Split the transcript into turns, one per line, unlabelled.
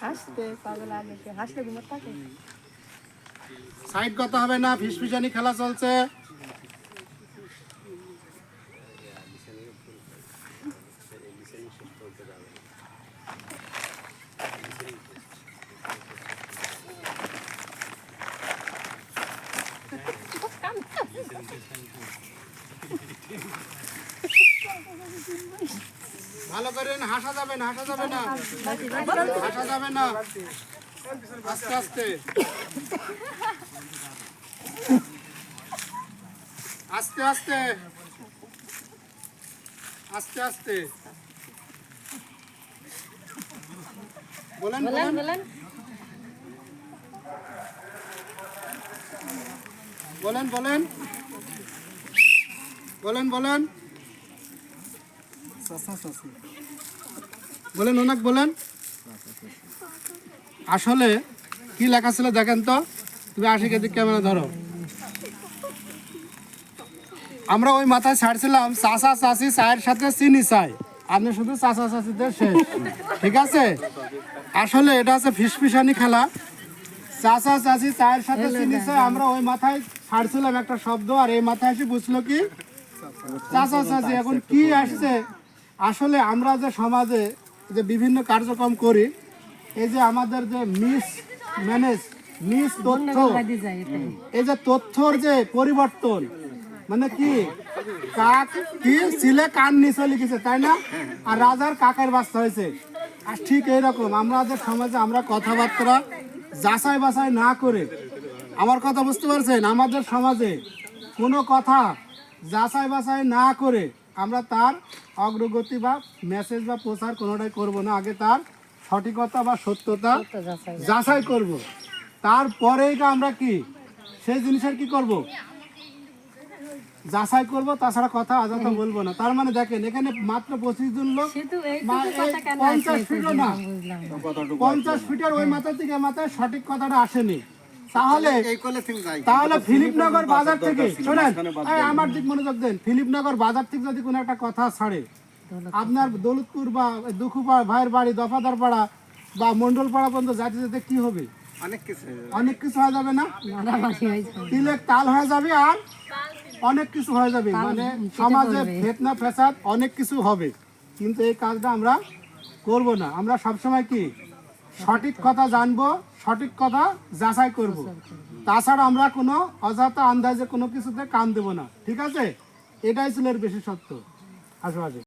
হাসতে থাকে?
সাইড কত হবে না ফিসফিসানি খেলা চলছে। ভালো করেন, হাসা যাবে না, হাসা যাবে না। হাসা যাবে না। আস্তে আস্তে। আস্তে আস্তে। আস্তে আস্তে। বলেন বলেন।
বলেন
বলেন। বলেন বলেন। বলেন অনেক বলেন। আসলে কি লেখা ছিল দেখেন তো? তুমি আশিকের দিক ক্যামেরা ধরো। আমরা ওই মাথায় ছাড়ছিলাম চাষা চাষি চায়ের সাথে চিনি চাই। আপনি শুধু চাষা চাষিদের শেষ। ঠিক আছে? আসলে এটা হচ্ছে ফিসফিসানি খেলা। চাষা চাষি চায়ের সাথে চিনি চাই আমরা ওই মাথায় ছাড়ছিলাম একটা শব্দ আর এই মাথায় এসে বুঝলো কি? চাষা চাষি এখন কি আসছে? আসলে আমরা যে সমাজে যে বিভিন্ন কার্যক্রম করি এই যে আমাদের যে মিস ম্যানেজ মিস তথ্য এই যে তথ্যর যে পরিবর্তন মানে কি? কাক কি ছিলে কান নিচে লিখেছে তাই না? আর রাজার কাকের বাচ্চা হয়েছে। আর ঠিক এইরকম আমরা যে সমাজে আমরা কথাবার্তা যাচাই বাছাই না করে আমার কথা বুঝতে পারছেন? আমাদের সমাজে কোনো কথা যাচাই বাছাই না করে আমরা তার অগ্রগতি বা মেসেজ বা প্রচার কোনোটাই করব না। আগে তার সঠিকতা বা সত্যতা
যাচাই
করব। তারপরেই আমরা কি? সেই জিনিসের কি করব? যাচাই করব তাছাড়া কথা আজাতা বলব না। তার মানে দেখেন এখানে মাত্র পঁচিশ জন লোক পঞ্চাশ ফিটও না। পঞ্চাশ ফিটের ওই মাথা থেকে মাথায় সঠিক কথাটা আসেনি। তাহলে তাহলে ফিলিপনগর বাজার থেকে শোনেন আমার দিক মনোযোগ দেন। ফিলিপনগর বাজার থেকে যদি কোনো একটা কথা ছাড়ে আপনার দৌলতপুর বা দুখুপা ভাইয়ের বাড়ি দফাদার পাড়া বা মন্ডল পাড়া পর্যন্ত যাতে যেতে কি হবে?
অনেক কিছু।
অনেক কিছু হয়ে যাবে না? তিলেক তাল হয়ে যাবে আর অনেক কিছু হয়ে যাবে। মানে সমাজে ফেতনা ফেসাদ অনেক কিছু হবে। কিন্তু এই কাজটা আমরা করব না। আমরা সবসময় কি? সঠিক কথা জানব সঠিক কথা যাচাই করব। তাছাড়া আমরা কোনো অযথা আন্দাজে কোনো কিছুতে কান দেব না। ঠিক আছে? এটাই ছিল এর বেশি সত্য। আসো।